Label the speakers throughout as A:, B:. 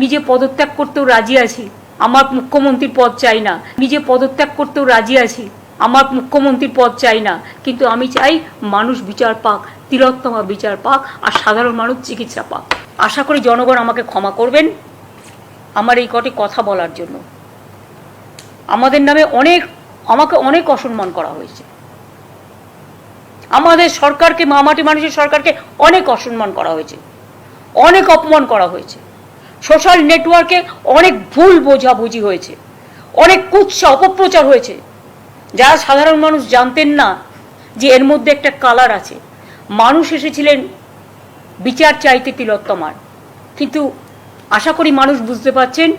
A: নিজে পদত্যাগ করতেও রাজি আছি। আমার মুখ্যমন্ত্রীর পদ চাই না। নিজে পদত্যাগ করতেও রাজি আছি। আমার মুখ্যমন্ত্রীর পদ চাই না। কিন্তু আমি চাই মানুষ বিচার পাক, তিলোত্তমা বিচার পাক আর সাধারণ মানুষ চিকিৎসা পাক। আশা করি জনগণ আমাকে ক্ষমা করবেন আমার এই কটি কথা বলার জন্য। আমাদের নামে অনেক, আমাকে অনেক অসম্মান করা হয়েছে। আমাদের সরকারকে, মামাটি মানুষের সরকারকে অনেক অসম্মান করা হয়েছে। অনেক অপমান করা হয়েছে। সোশ্যাল নেটওয়ার্কে অনেক ভুল বোঝাবুঝি হয়েছে, অনেক কুৎসা অপপ্রচার হয়েছে। যারা সাধারণ মানুষ জানতেন না যে এর মধ্যে একটা কালার আছে। মানুষ এসেছিলেন বিচার চাইতে তিলোত্তমার। কিন্তু আশা করি মানুষ বুঝতে পারছেন,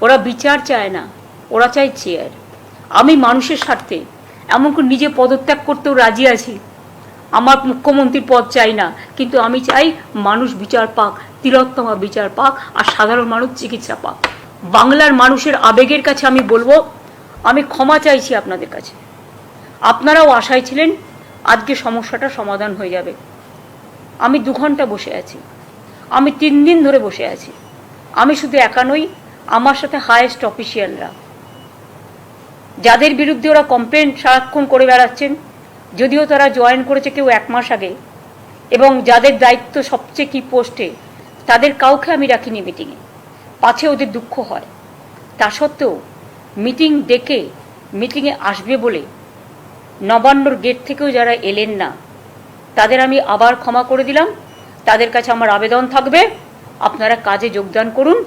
A: ওরা বিচার চায় না, ওরা চায় চেয়ার আমি মানুষের স্বার্থে এমনকি নিজে পদত্যাগ করতেও রাজি আছি। আমার মুখ্যমন্ত্রীর পদ চাই না। কিন্তু আমি চাই মানুষ বিচার পাক, তিলোত্তমা বিচার পাক, আর সাধারণ মানুষ চিকিৎসা পাক। বাংলার মানুষের আবেগের কাছে আমি বলব, আমি ক্ষমা চাইছি আপনাদের কাছে। আপনারাও আশায় ছিলেন, আজকে সমস্যাটা সমাধান হয়ে যাবে। আমি দু ঘণ্টা বসে আছি। আমি তিন দিন ধরে বসে আছি। আমি শুধু একা নই, আমার সাথে হায়েস্ট অফিসিয়ালরা যাদের বিরুদ্ধে ওরা কমপ্লেন সারাক্ষণ করে বেড়াচ্ছেন যদিও তারা জয়েন করেছে কেউ এক মাস আগে, এবং যাদের দায়িত্ব সবচেয়ে কি পোস্টে, তাদের কাউকে আমি রাখিনি মিটিংয়ে। পাছে ওদের দুঃখ হয়। তা সত্ত্বেও, মিটিং ডেকে মিটিংয়ে আসবে বলে নবান্নর গেট থেকেও যারা এলেন না, তাদের আমি আবার ক্ষমা করে দিলাম। তাদের কাছে আমার আবেদন থাকবে। আপনারা কাজে যোগদান করুন।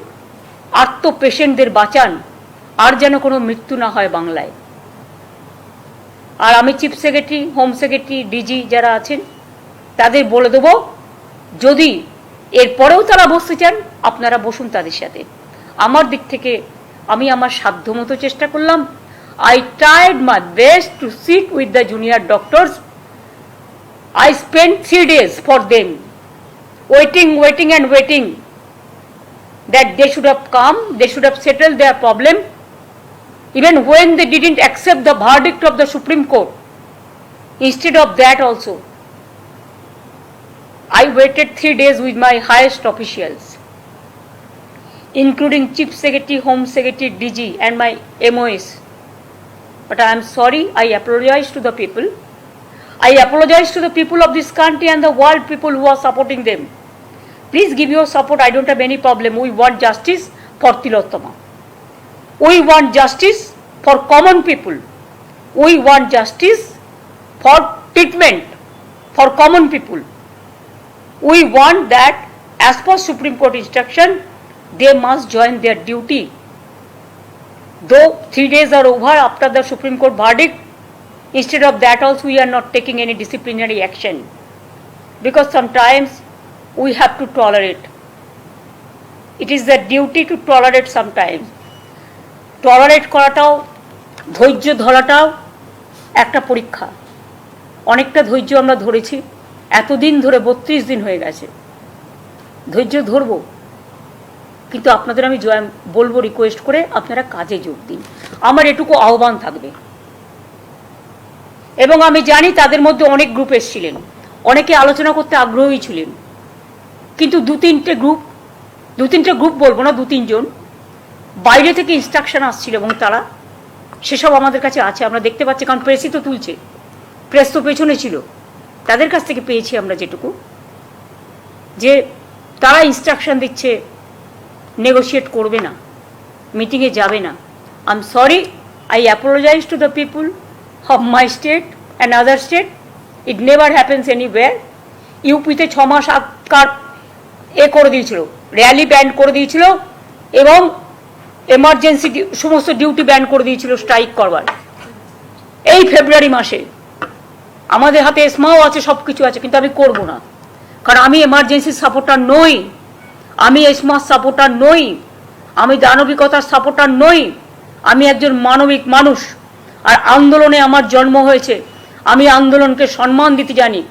A: আত্ম পেশেন্টদের বাঁচান। আর যেন কোনো মৃত্যু না হয় বাংলায়। আর আমি chief secretary home secretary DG যারা আছেন তাদের বলে দেবো যদি এরপরেও তারা বসতে চান আপনারা বসুন তাদের সাথে। আমার দিক থেকে আমি আমার সাধ্যমতো চেষ্টা করলাম। I tried my best to sit with the junior doctors I spent three days for them, waiting, waiting, and waiting that they should have come, they should have settled their problem. Even when they didn't accept the verdict of the Supreme Court, instead of that also, I waited three days with my highest officials, including Chief Secretary, Home Secretary, DG, and my MOS. But I am sorry, I apologize to the people. I apologize to the people of this country and the world people who are supporting them. Please give your support. I don't have any problem. We want justice for Tilottama. We want justice for common people. We want justice for treatment for common people. We want that as per Supreme Court instruction, they must join their duty. Though three days are over after the Supreme Court verdict, Instead of that also we are not taking any disciplinary action because sometimes we have to tolerate. It is the duty to tolerate sometimes. Tolerate করাটাও, ধৈর্য ধরাটাও একটা পরীক্ষা। অনেকটা ধৈর্য আমরা ধরেছি, এতদিন ধরে বত্রিশ দিন হয়ে গেছে। ধৈর্য ধরবো, কিন্তু আপনাদের আমি জয়, বলব রিকোয়েস্ট করে আপনারা কাজে যোগ দিন। আমার এটুকু আহ্বান থাকবে। এবং আমি জানি তাদের মধ্যে অনেক গ্রুপ এসেছিলেন, অনেকে আলোচনা করতে আগ্রহী ছিলেন। কিন্তু দু তিনটে গ্রুপ দু তিনটে গ্রুপ বলব না দু তিনজন বাইরে থেকে ইনস্ট্রাকশন আসছিল এবং তারা সেসব আমাদের কাছে আছে, আমরা দেখতে পাচ্ছি, কারণ প্রেসই তো তুলছে প্রেস তো পেছনে ছিল তাদের কাছ থেকে পেয়েছি আমরা যেটুকু যে তারা ইনস্ট্রাকশন দিচ্ছে নেগোশিয়েট করবে না মিটিংয়ে যাবে না I am sorry I apologise to the people of my state and other state. It never happens anywhere. ইউপিতে ছ মাস আগকার এ করে দিয়েছিল র্যালি ব্যান করে দিয়েছিল এবং এমার্জেন্সি সমস্ত ডিউটি ব্যান করে দিয়েছিল স্ট্রাইক করবার। এই ফেব্রুয়ারি মাসে আমাদের হাতে এসমাও আছে সব কিছু আছে, কিন্তু আমি করব না। কারণ আমি এমার্জেন্সি সাপোর্টার নই, আমি এসমার সাপোর্টার নই, আমি দানবিকতার সাপোর্টার নই, আমি একজন মানবিক মানুষ। আর আন্দোলনে আমার জন্ম হয়েছে, আমি আন্দোলনকে সম্মান দিতে জানি।